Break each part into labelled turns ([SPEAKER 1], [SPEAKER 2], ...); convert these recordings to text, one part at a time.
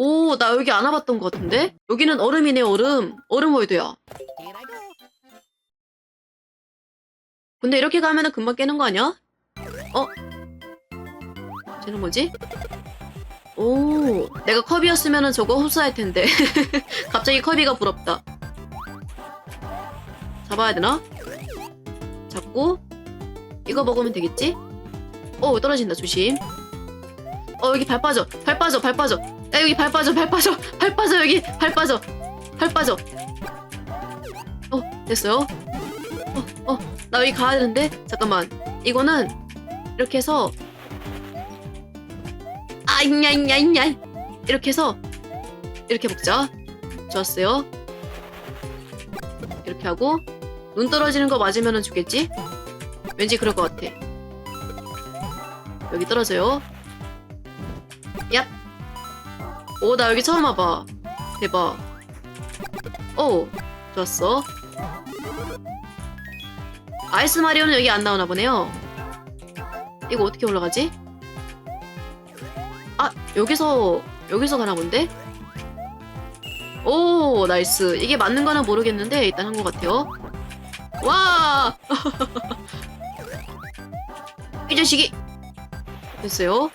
[SPEAKER 1] 오, 나 여기 안 와봤던 것 같은데? 여기는 얼음이네, 얼음. 얼음 월드야. 근데 이렇게 가면은 금방 깨는 거 아니야? 어? 쟤는 뭐지? 오, 내가 컵이었으면은 저거 흡수할 텐데. 갑자기 컵이가 부럽다. 잡아야 되나? 잡고, 이거 먹으면 되겠지? 오, 떨어진다, 조심. 어, 여기 발 빠져, 발 빠져, 발 빠져. 야, 여기 발 빠져, 발 빠져, 발 빠져, 여기 발 빠져, 발 빠져. 어, 됐어요. 어, 어, 나 여기 가야 되는데? 잠깐만. 이거는 이렇게 해서 아, 있냐. 이렇게 해서 이렇게 먹자. 좋았어요. 이렇게 하고 눈 떨어지는 거 맞으면 죽겠지? 왠지 그럴 것 같아. 여기 떨어져요. 오, 나 여기 처음 와봐. 대박. 오, 좋았어. 아이스 마리오는 여기 안 나오나 보네요. 이거 어떻게 올라가지? 아, 여기서, 여기서 가나 본데? 오, 나이스. 이게 맞는 거는 모르겠는데, 일단 한 것 같아요. 와! 이 자식이! 됐어요.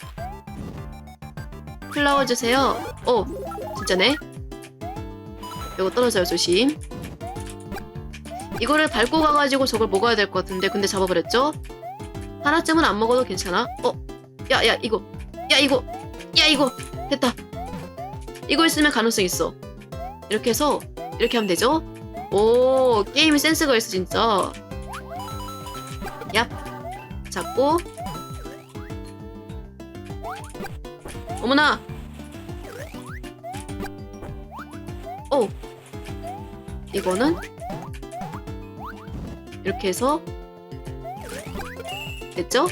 [SPEAKER 1] 플라워 주세요. 오, 진짜네. 이거 떨어져요, 조심. 이거를 밟고 가가지고 저걸 먹어야 될 것 같은데, 근데 잡아버렸죠? 하나쯤은 안 먹어도 괜찮아. 어, 야, 야, 이거. 야, 이거. 야, 이거. 됐다. 이거 있으면 가능성 있어. 이렇게 해서, 이렇게 하면 되죠? 오, 게임이 센스가 있어, 진짜. 얍. 잡고. 어머나! 오! 이거는 이렇게 해서 됐죠?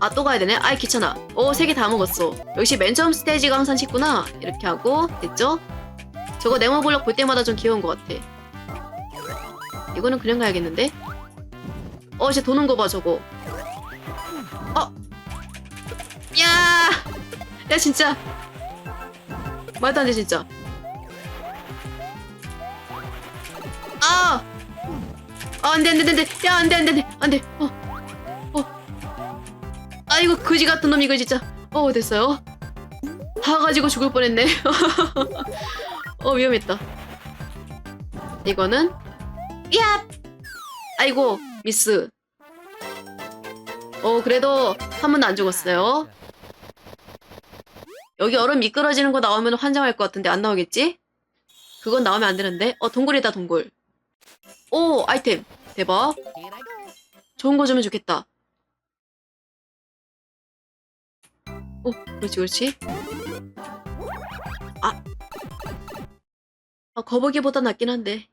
[SPEAKER 1] 아 또 가야 되네? 아이 귀찮아 오 세 개 다 먹었어 역시 맨 처음 스테이지가 항상 쉽구나 이렇게 하고 됐죠? 저거 네모 블럭 볼 때마다 좀 귀여운 것 같아 이거는 그냥 가야겠는데? 어, 쟤 도는 거 봐, 저거. 어! 야! 야, 진짜. 말도 안 돼, 진짜. 아! 아, 안 돼, 안 돼, 안 돼. 야, 안 돼, 안 돼, 안 돼. 안 돼. 어. 어. 아이고, 거지 같은 놈, 이거 진짜. 어, 됐어요. 다 가지고 죽을 뻔했네. 어, 위험했다. 이거는 야! 아이고, 미스. 어, 그래도 한 번도 안 죽었어요. 여기 얼음 미끄러지는 거 나오면 환장할 것 같은데 안 나오겠지? 그건 나오면 안 되는데. 어, 동굴이다, 동굴. 오, 아이템. 대박. 좋은 거 주면 좋겠다. 오, 그렇지, 그렇지. 아. 아, 거북이보다 낫긴 한데.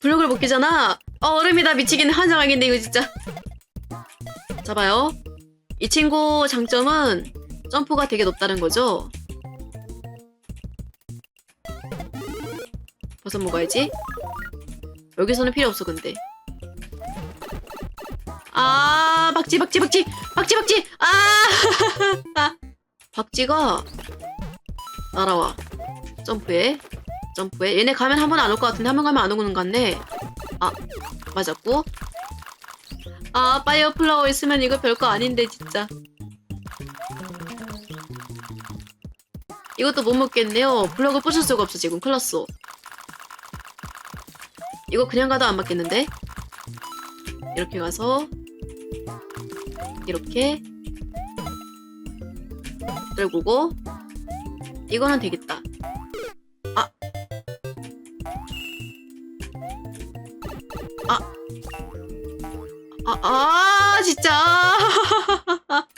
[SPEAKER 1] 블록을 못 깨잖아. 어, 얼음이다 미치겠네 환장하겠네 이거 진짜. 잡아요. 이 친구 장점은 점프가 되게 높다는 거죠. 버섯 먹어야지. 여기서는 필요 없어 근데. 아 박쥐 박쥐 박쥐 박쥐 박쥐! 아! 박쥐가 날아와. 점프해. 점프해. 얘네 가면 한 번 안 올 것 같은데 한 번 가면 안 오는 것 같네. 아 맞았고. 아 파이어 플라워 있으면 이거 별거 아닌데 진짜. 이것도 못 먹겠네요. 블럭을 부술 수가 없어 지금. 큰일 났어 이거 그냥 가도 안 맞겠는데 이렇게 가서 이렇게 떨구고 이거는 되겠다 아, 아 진짜.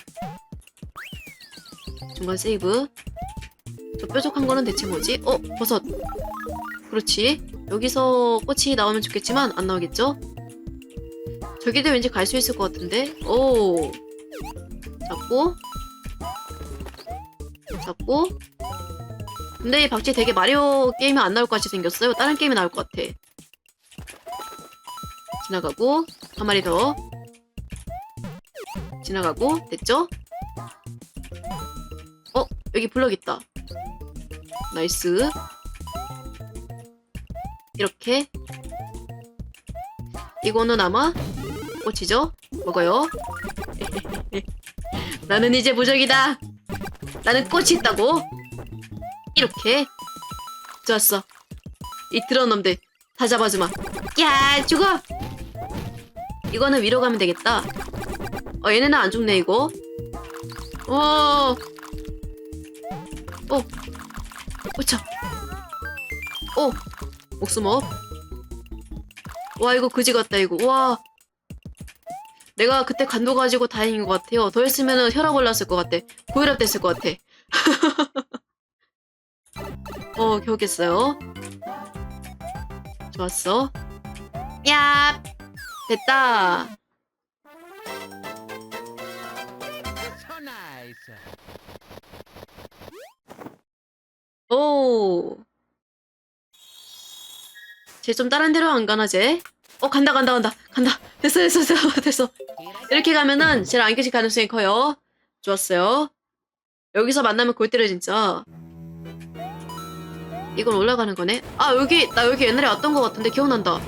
[SPEAKER 1] 중간 세이브. 저 뾰족한 거는 대체 뭐지? 어, 버섯. 그렇지. 여기서 꽃이 나오면 좋겠지만 안 나오겠죠? 저기도 왠지 갈 수 있을 것 같은데. 오. 잡고. 잡고. 근데 이 박쥐 되게 마리오 게임에 안 나올 것 같이 생겼어요. 다른 게임에 나올 것 같아. 지나가고 한 마리 더 지나가고 됐죠? 여기 블럭 있다. 나이스. 이렇게. 이거는 아마 꽃이죠? 먹어요. 나는 이제 무적이다. 나는 꽃이 있다고. 이렇게. 좋았어. 이 드러운 놈들 다 잡아주마. 야 죽어. 이거는 위로 가면 되겠다. 어 얘네는 안 죽네 이거. 어. 오. 오차. 오. 목숨 업. 와 이거 그지 같다 이거. 와. 내가 그때 간도 가지고 다행인 것 같아요. 더 했으면 혈압 올랐을 것 같아. 고혈압 됐을 것 같아. 어, 겨우 깼어요. 좋았어. 야! 됐다. 오. 쟤 좀 다른 데로 안 가나, 쟤? 어, 간다, 간다, 간다. 간다. 됐어, 됐어, 됐어, 됐어. 이렇게 가면은 쟤를 안 깨질 가능성이 커요. 좋았어요. 여기서 만나면 골 때려, 진짜. 이건 올라가는 거네. 아, 여기, 나 여기 옛날에 왔던 것 같은데 기억난다.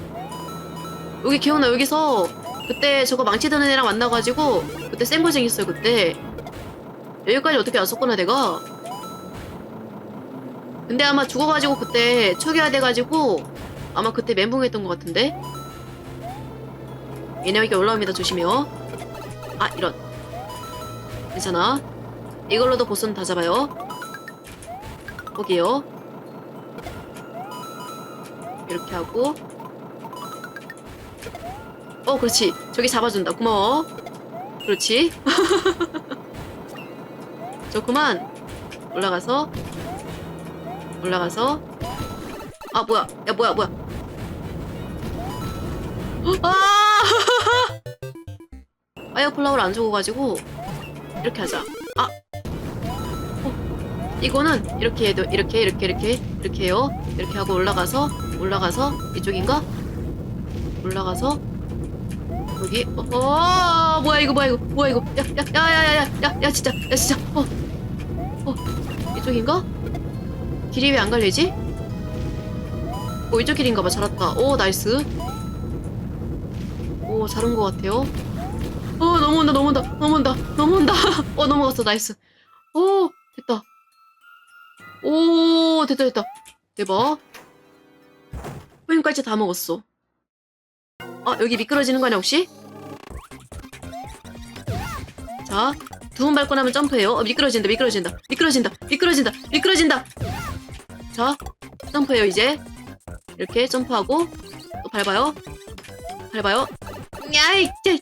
[SPEAKER 1] 여기 기억나, 여기서 그때 저거 망치 드는 애랑 만나가지고 그때 했어요, 그때. 여기까지 어떻게 왔었구나, 내가. 근데 아마 죽어가지고 그때 초기화 돼가지고 아마 그때 멘붕했던 것 같은데? 얘네 여기 올라옵니다. 조심해요. 아 이런. 괜찮아. 이걸로도 보스는 다 잡아요. 거기요. 이렇게 하고. 어 그렇지. 저기 잡아준다. 고마워. 그렇지. 좋구만. 올라가서. 올라가서. 아 뭐야. 야 뭐야 뭐야 아! 아이어플라워를 안 죽어가지고 이렇게 하자. 아! 어, 이거는 이렇게 해도 이렇게 이렇게 이렇게 이렇게 해요. 이렇게 하고 올라가서 올라가서 이쪽인가? 올라가서 여기 어, 어 뭐야 이거 뭐야 이거 뭐야 이거. 야야야야야야야 진짜 야 진짜. 어 어, 이쪽인가? 길이 왜 안 갈리지? 오 이쪽 길인가 봐. 잘왔다. 오 나이스 오 잘 온 것 같아요. 어 넘어온다 넘어온다 넘어온다 넘어온다. 어 넘어갔어 나이스. 오 됐다. 오 됐다 됐다. 대박. 포인까지 다 먹었어. 아 여기 미끄러지는 거 아니야 혹시? 자 두 번 밟고 나면 점프해요. 어, 미끄러진다 미끄러진다 미끄러진다 미끄러진다 미끄러진다. 자 점프해요 이제. 이렇게 점프하고 또 밟아요. 밟아요 야이 쟤.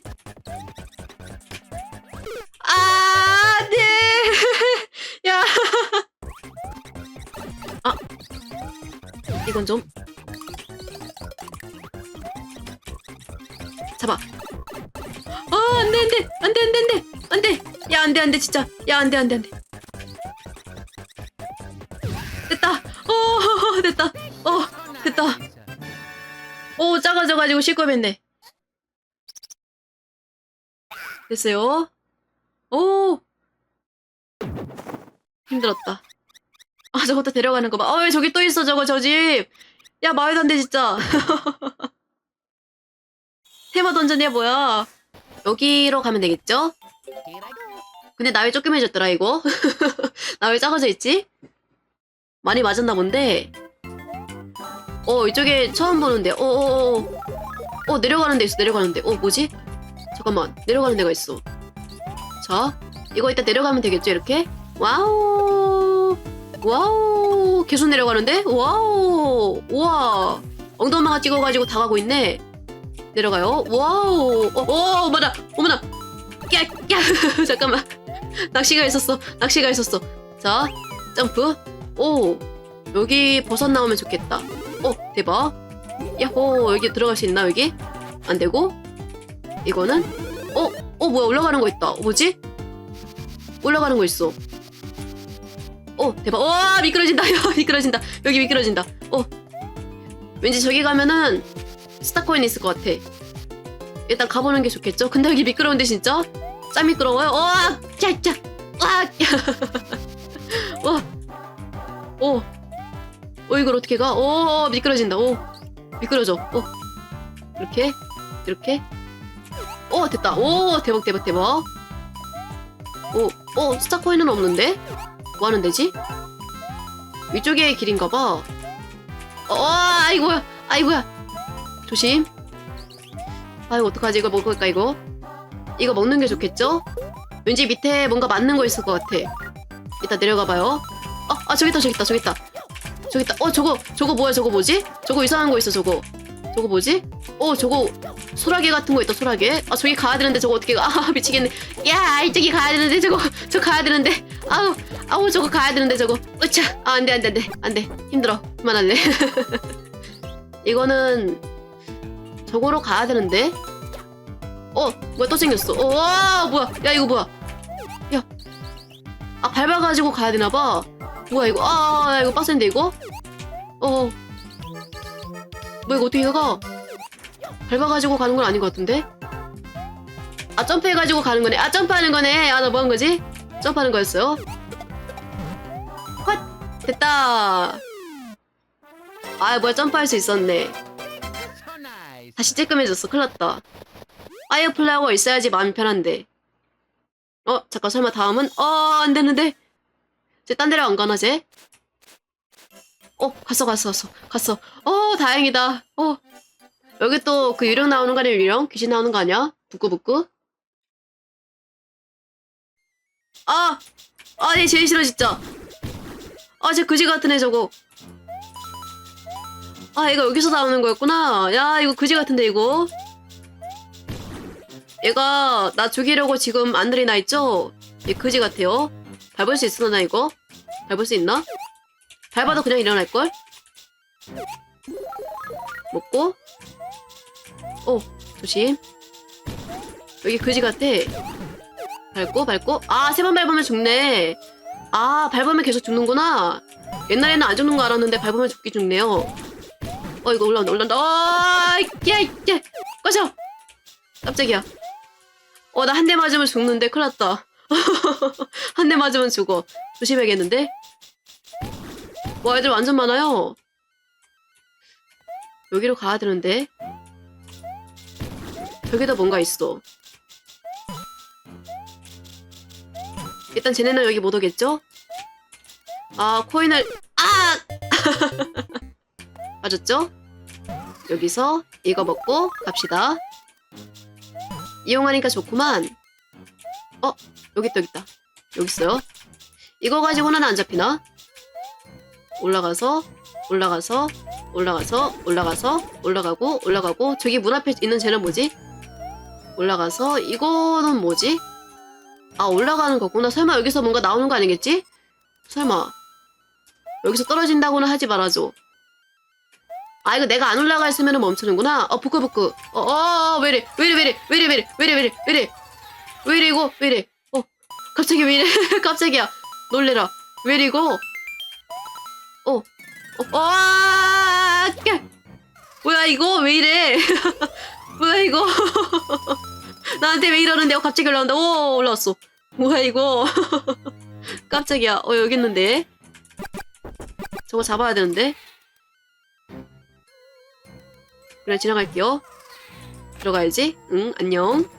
[SPEAKER 1] 아, 네. 야. 아. 이건 좀 잡아. 아, 안 돼, 안 돼. 안 돼, 안 돼, 안 돼. 안 돼. 야, 안 돼, 안 돼, 진짜. 야, 안 돼, 안 돼, 안 돼. 됐다. 어, 됐다. 어, 됐다. 오, 작아져가지고 실컷했네. 됐어요. 오! 힘들었다. 아, 저것도 데려가는 거 봐. 아, 왜 저기 또 있어, 저거, 저 집. 야, 말도 안 돼, 진짜. 테마 던전이야, 뭐야. 여기로 가면 되겠죠? 근데 나왜 조그매졌더라, 이거? 나 왜 작아져 있지? 많이 맞았나 본데. 어, 이쪽에 처음 보는데. 어, 어, 어. 어, 내려가는 데 있어, 내려가는 데. 어, 뭐지? 잠깐만, 내려가는 데가 있어. 자, 이거 이따 내려가면 되겠죠, 이렇게? 와우! 와우! 계속 내려가는데? 와우! 우와! 엉덩방아 찍어가지고 다 가고 있네. 내려가요. 와우! 어, 어, 어머나! 어머나! 야, 야! 잠깐만. 낚시가 있었어. 낚시가 있었어. 자, 점프. 오! 여기 버섯 나오면 좋겠다. 어, 대박. 야호, 여기 들어갈 수 있나, 여기? 안 되고? 이거는? 어, 어, 뭐야, 올라가는 거 있다. 어, 뭐지? 올라가는 거 있어. 어, 대박. 와, 미끄러진다. 야, 미끄러진다. 여기 미끄러진다. 어. 왠지 저기 가면은 스타코인 있을 것 같아. 일단 가보는 게 좋겠죠? 근데 여기 미끄러운데, 진짜? 짜 미끄러워요? 와, 짜, 짜. 와, 이걸 어떻게 가? 오 미끄러진다. 오 미끄러져. 오 이렇게 이렇게. 오 됐다. 오 대박 대박 대박. 오오 스타 코인은 없는데? 뭐 하는 데지? 위쪽에 길인가 봐. 어 아이고야 아이고야. 조심. 아이고 어떡하지 이거 먹을까 이거? 이거 먹는 게 좋겠죠? 왠지 밑에 뭔가 맞는 거 있을 것 같아. 이따 내려가 봐요. 아, 아 저기 있다 저기 있다 저기 있다 저기 있다. 어 저거 저거 뭐야 저거 뭐지? 저거 이상한 거 있어 저거. 저거 뭐지? 어 저거 소라게 같은 거 있다 소라게. 아 저기 가야 되는데 저거 어떻게 가? 아 미치겠네. 야 이쪽이 가야 되는데 저거 저 가야 되는데. 아우 아우 저거 가야 되는데 저거. 으차. 아 안돼 안돼 안돼 안돼 힘들어 그만할래. 이거는 저거로 가야 되는데. 어 뭐야 또 생겼어. 어 와, 뭐야 야 이거 뭐야? 야. 아 밟아가지고 가야 되나 봐. 뭐야 이거? 아 이거 빡센데 이거? 어. 뭐 이거 어떻게 가? 밟아가지고 가는 건 아닌 것 같은데? 아 점프해가지고 가는 거네. 아 점프하는 거네. 아 나 뭐한 거지? 점프하는 거였어요. 헛 됐다. 아 뭐야 점프할 수 있었네. 다시 쬐끔해졌어. 큰일 났다. 파이어 플라워 있어야지 마음이 편한데. 어, 잠깐, 설마 다음은? 어, 안 되는데? 쟤 딴 데로 안 가나, 쟤? 어, 갔어, 갔어, 갔어. 갔어. 어, 다행이다. 어. 여기 또 그 유령 나오는 거 아니야, 유령? 귀신 나오는 거 아니야? 부끄부끄? 아! 아, 얘 제일 싫어, 진짜. 아, 쟤 그지 같은 애 저거. 아, 얘가 여기서 나오는 거였구나. 야, 이거 그지 같은데, 이거. 얘가 나 죽이려고 지금 안 들이 나 있죠? 얘 그지 같아요. 밟을 수 있으나 이거? 밟을 수 있나? 밟아도 그냥 일어날걸? 먹고 어 조심 여기 그지 같아 밟고 밟고 아 세 번 밟으면 죽네 아 밟으면 계속 죽는구나 옛날에는 안 죽는 거 알았는데 밟으면 죽기 죽네요 어 이거 올라온다 올라온다 어야야 꺼져 깜짝이야 어, 나 한 대 맞으면 죽는데 큰일 났다. 한 대 맞으면 죽어. 조심해야겠는데? 와, 애들 완전 많아요. 여기로 가야 되는데. 저기도 뭔가 있어. 일단 쟤네는 여기 못 오겠죠? 아, 코인을, 아! 맞았죠? 여기서 이거 먹고 갑시다. 이용하니까 좋구만. 어, 여기 여기 있다. 여기 있어요. 이거 가지고는 안 잡히나? 올라가서, 올라가서, 올라가서, 올라가서, 올라가고, 올라가고. 저기 문 앞에 있는 쟤는 뭐지? 올라가서, 이거는 뭐지? 아, 올라가는 거구나. 설마 여기서 뭔가 나오는 거 아니겠지? 설마. 여기서 떨어진다고는 하지 말아줘. 아 이거 내가 안 올라가 있으면 멈추는구나. 어 부끄부끄. 어어 왜이래 왜이래 왜이래 왜이래 왜이래 왜이래 왜이래 왜이래 왜이래 이거 왜이래. 어 갑자기 왜이래 깜짝이야 놀래라 왜이래 이거. 어. 어. 아 깨. 뭐야 이거 왜 이래. 뭐야 이거. 나한테 왜 이러는데 어, 갑자기 올라온다. 오 올라왔어. 뭐야 이거. 깜짝이야. 어 여기 있는데. 저거 잡아야 되는데. 그래 지나갈게요. 들어가야지. 응 안녕.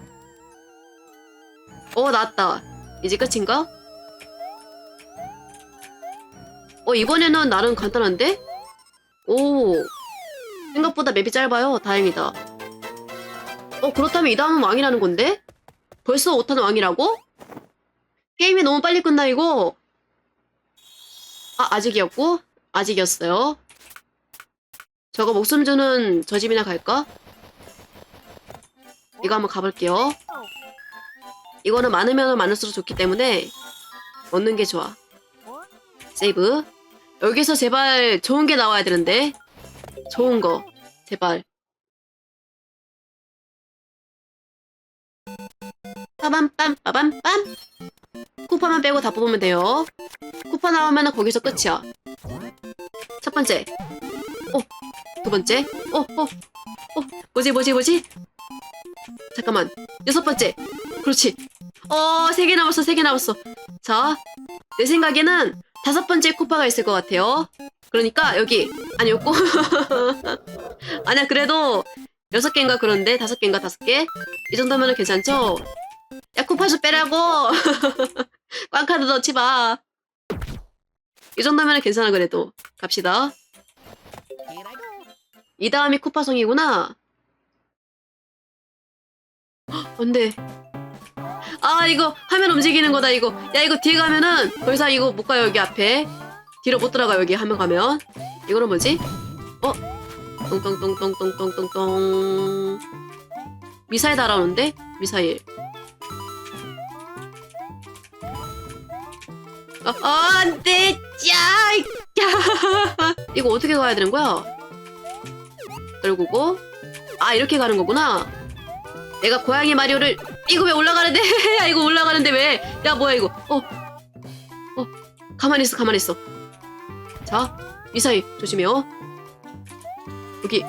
[SPEAKER 1] 어 나왔다. 이제 끝인가? 어 이번에는 나름 간단한데? 오 생각보다 맵이 짧아요. 다행이다. 어 그렇다면 이 다음은 왕이라는 건데? 벌써 5탄 왕이라고? 게임이 너무 빨리 끝나 이거. 아 아직이었고 아직이었어요. 저거 목숨 주는 저 집이나 갈까? 이거 한번 가볼게요. 이거는 많으면 많을수록 좋기 때문에 얻는 게 좋아. 세이브. 여기서 제발 좋은 게 나와야 되는데. 좋은 거. 제발. 빠밤빰 빠밤빰. 쿠파만 빼고 다 뽑으면 돼요. 쿠파 나오면 거기서 끝이야. 첫 번째. 어, 두 번째. 어, 어, 어, 뭐지, 뭐지, 뭐지? 잠깐만. 여섯 번째. 그렇지. 어, 세 개 남았어, 세 개 남았어. 자, 내 생각에는 다섯 번째 쿠파가 있을 것 같아요. 그러니까 여기 아니었고 아니야 그래도 여섯 개인가 그런데 다섯 개인가 다섯 개? 이 정도면은 괜찮죠? 야 쿠파수 빼라고! 꽝카드 넣지 마 이 정도면은 괜찮아 그래도. 갑시다. 이 다음이 쿠파송이구나. 헉, 안돼. 아 이거 화면 움직이는 거다 이거. 야 이거 뒤에 가면은 더 이상 이거 못 가요 여기 앞에. 뒤로 못 들어가 여기. 화면 가면. 이거는 뭐지? 어? 똥똥똥똥똥똥똥똥 미사일 달아오는데? 미사일. 어, 어, 안돼 야 이거 어떻게 가야 되는 거야? 떨구고. 아 이렇게 가는 거구나. 내가 고양이 마리오를 이거 왜 올라가는데? 야 이거 올라가는데 왜 야 뭐야 이거? 어 어 가만히 있어 가만히 있어. 자 미사일 조심해요 여기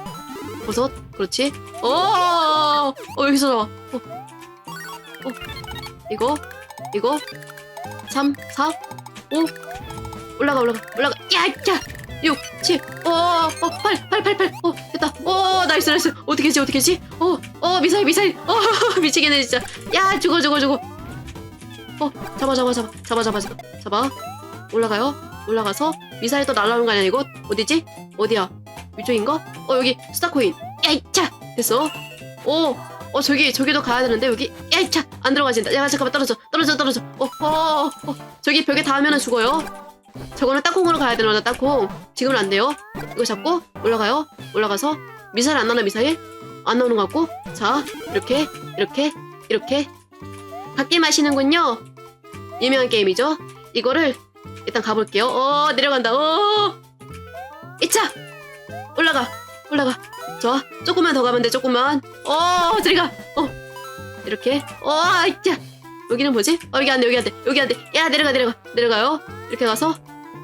[SPEAKER 1] 버섯? 그렇지? 어어 어, 여기서 나와 어, 어 이거 이거? 3 4 5 올라가 올라가 올라가. 야야! 6 7 어, 어, 8 8 8 8 어, 됐다. 어, 나이스 나이스. 어떻게 했지 어떻게 했지? 어, 어, 미사일 미사일. 어, 미치겠네 진짜. 야 죽어 죽어 죽어. 어, 잡아 잡아 잡아 잡아 잡아 잡아. 잡아. 올라가요. 올라가서 미사일 또 날라오는 거 아니야 이거? 어디지? 어디야 위쪽인가 어 여기 스타코인. 야이차! 됐어. 오 어 저기 저기도 가야 되는데 여기. 야이차! 안 들어가진다 야 잠깐만 떨어져. 떨어져 떨어져. 어어 어, 어, 저기 벽에 닿으면 죽어요. 저거는 땅콩으로 가야 되는 거다 땅콩. 지금은 안 돼요. 이거 잡고 올라가요. 올라가서 미사일 안 나오나 미사일? 안 나오는 것 같고. 자 이렇게 이렇게 이렇게. 밖에 마시는군요. 유명한 게임이죠. 이거를 일단 가볼게요. 어 내려간다. 어! 이차 올라가 올라가. 좋아 조금만 더 가면 돼 조금만. 어 저리 가어. 이렇게. 어 이차 여기는 뭐지? 어 여기 안돼 여기 안돼 여기 안돼. 야 내려가 내려가 내려가요. 이렇게 가서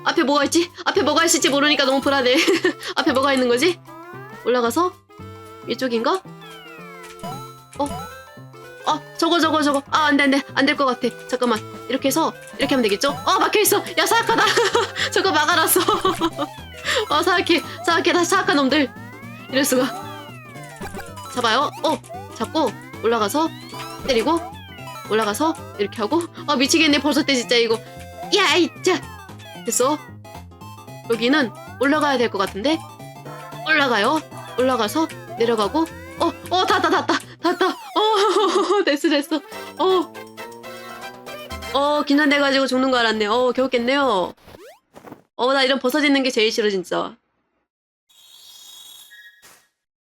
[SPEAKER 1] 앞에 뭐가 있지? 앞에 뭐가 있을지 모르니까 너무 불안해. 앞에 뭐가 있는 거지? 올라가서 이쪽인가 어? 어, 저거 저거 저거. 아 안돼 안돼 안 될 것 같아. 잠깐만. 이렇게 해서 이렇게 하면 되겠죠? 어 막혀 있어. 야 사악하다. 저거 막아놨어 어 사악해. 사악해. 다 사악한 놈들. 이럴 수가. 잡아요. 어 잡고 올라가서 때리고 올라가서 이렇게 하고. 아 미치겠네. 버섯대 진짜 이거. 야 이자. 됐어. 여기는 올라가야 될 것 같은데? 올라가요. 올라가서 내려가고. 어 어 닿다 닿다. 닿다. 어 됐어 됐어. 어어 긴장돼가지고 죽는 거 알았네. 어 겨우 깼네요 어 나 이런 있는 게 제일 싫어 진짜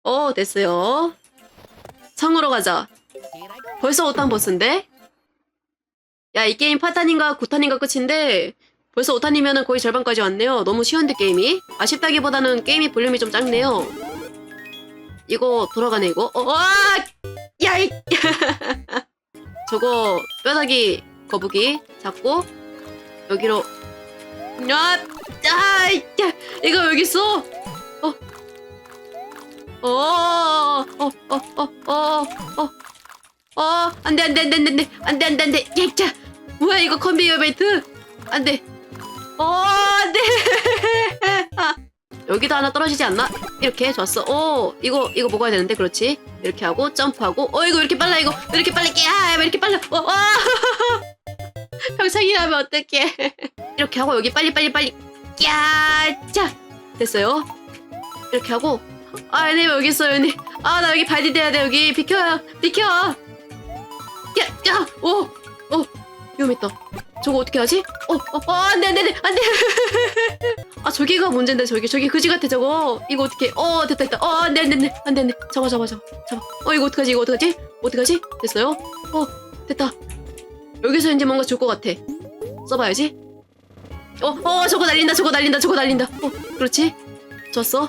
[SPEAKER 1] 어 됐어요 성으로 가자. 벌써 5탄 보스인데? 야, 이 게임 8탄인가 9탄인가 끝인데 벌써 5탄이면 거의 절반까지 왔네요. 너무 쉬운데 게임이? 아쉽다기보다는 게임이 볼륨이 좀 작네요. 이거 돌아가네 이거. 어, 와! 야, 이 저거 뼈다귀 거북이 잡고 여기로 야, 야, 야, 이거 여기 있어. 어. 어, 어, 어, 어, 어, 어. 어, 안 돼, 안 돼, 안 돼, 안 돼, 안 돼, 안 돼, 안 돼. 야, 자, 뭐야, 이거 컨베이어 벨트? 안 돼. 어, 안 돼. 아, 여기도 하나 떨어지지 않나? 이렇게 좋았어. 오, 이거, 이거 먹어야 되는데, 그렇지. 이렇게 하고, 점프하고. 어, 이거 왜 이렇게 빨라, 이거. 왜 이렇게 빨라, 야, 왜 이렇게 빨라. 어, 와. 평상이라면 어떡해. 이렇게 하고, 여기 빨리, 빨리, 빨리. 야, 자. 됐어요. 이렇게 하고. 아, 얘네 왜 여기 있어요, 얘네. 아, 나 여기 발 디뎌야 돼, 여기. 비켜요. 비켜. 야, 야, 오, 오, 위험했다. 저거 어떻게 하지? 어, 어, 어, 안 돼, 안 돼, 안 돼. 아, 저기가 문제인데, 저기, 저기 그지 같아, 저거. 이거 어떻게, 어, 됐다, 됐다. 어, 안 돼, 안 돼, 안 돼, 안 돼, 안 돼. 잡아, 잡아, 잡아, 잡아. 어, 이거 어떡하지, 이거 어떡하지? 어떡하지? 됐어요? 어, 됐다. 여기서 이제 뭔가 줄 것 같아. 써봐야지. 어, 어, 저거 날린다, 저거 날린다, 저거 날린다. 어, 그렇지. 좋았어.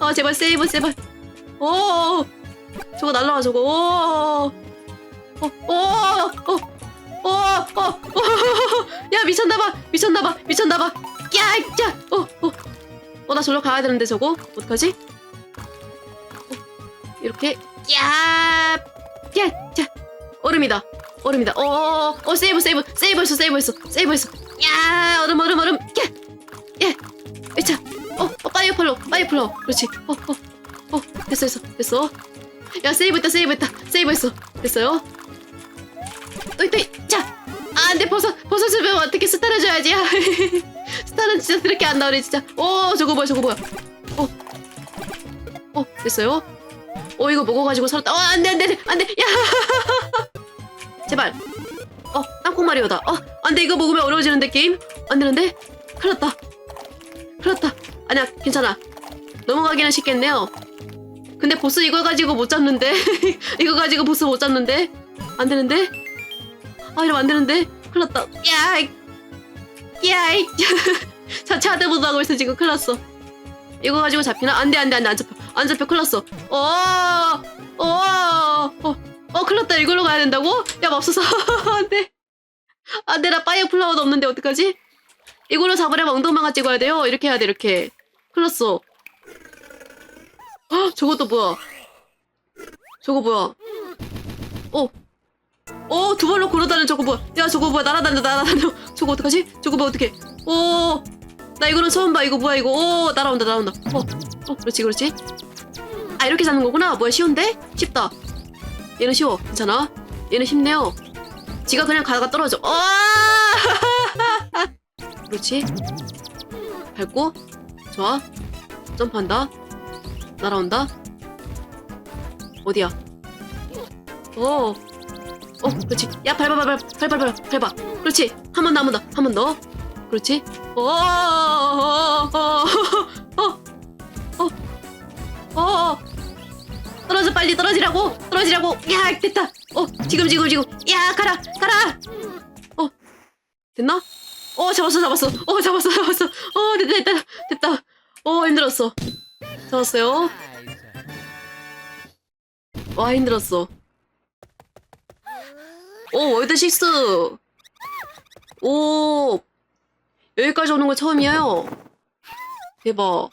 [SPEAKER 1] 아, 제발 세이브, 제발. 오, 저거 날라와, 저거. 오. 어, 어, 어, 어, 어, 어, 야 미쳤나봐, 미쳤나봐, 미쳤나봐. 야, 야, 어, 어, 어, 나 저로 가야 되는데 저거 어떡하지? 어, 이렇게, 야, 야, 자, 얼음이다, 얼음이다. 어, 어, 어, 세이브, 세이브, 세이브했어, 세이브했어, 세이브했어. 야, 얼음, 얼음, 얼음. 야, 야, 자, 빨리 폴로 빨리 폴로. 그렇지. 어 어 어. 됐어 됐어 됐어. 야 세이브했다 세이브했다. 세이브했어. 됐어요? 또이 또이 자 아, 안돼. 버섯 버섯 주면 어떻게 스타를 줘야지? 스타는 진짜 그렇게 안 나오네 진짜. 어 저거 뭐야 저거 뭐야. 어. 어, 됐어요? 어 이거 먹어가지고 살았다 어 안돼 안돼 안돼. 야 제발. 어 땅콩 마리오다. 어 안 돼 이거 먹으면 어려워지는데 게임? 안 되는데? 큰일 났다. 큰일 났다. 아니야 괜찮아. 넘어가기는 쉽겠네요. 근데 보스 이걸 가지고 못 잡는데? 이거 가지고 보스 못 잡는데? 안 되는데? 아 이러면 안 되는데? 큰일 났다. 야이 야이 자체 하드보드 하고 있어 지금. 큰일 났어. 이거 가지고 잡히나? 안 돼 안 돼 안 돼. 안 잡혀. 안 잡혀. 큰일 났어. 어 어 어 어, 큰일 났다 이걸로 가야 된다고? 야 맙소사 안돼 안돼 나 파이어 플라워도 없는데 어떡하지? 이걸로 잡으려면 엉덩방아 찍어야 돼요 이렇게 해야 돼 이렇게 큰일 났어 헉, 저것도 뭐야 저거 뭐야 어 어, 두 발로 걸어다니는 저거 뭐야? 야, 저거 뭐야? 날아다녀, 날아다녀. 저거 어떡하지? 저거 뭐 어떡해? 오, 나 이거는 처음 봐. 이거 뭐야, 이거? 오, 날아온다, 날아온다. 어, 어, 그렇지, 그렇지. 아, 이렇게 잡는 거구나. 뭐야, 쉬운데? 쉽다. 얘는 쉬워. 괜찮아. 얘는 쉽네요. 지가 그냥 가다가 떨어져. 어! 그렇지. 밟고, 좋아. 점프한다. 날아온다. 어디야? 오. 어, 그렇지. 야, 밟아, 밟아, 밟아, 밟아, 밟아. 그렇지. 한 번 더, 한 번 더, 한 번 더. 그렇지. 어, 어, 어, 어, 어, 어, 어. 떨어져, 빨리 떨어지라고, 떨어지라고. 야, 됐다. 어, 지금, 지금, 지금. 야, 가라, 가라. 어, 됐나? 어, 잡았어, 잡았어. 어, 잡았어, 잡았어. 어, 됐다, 됐다, 됐다. 어, 힘들었어. 잡았어요. 와, 힘들었어. 오 월드 식스 오 여기까지 오는 거 처음이에요 대박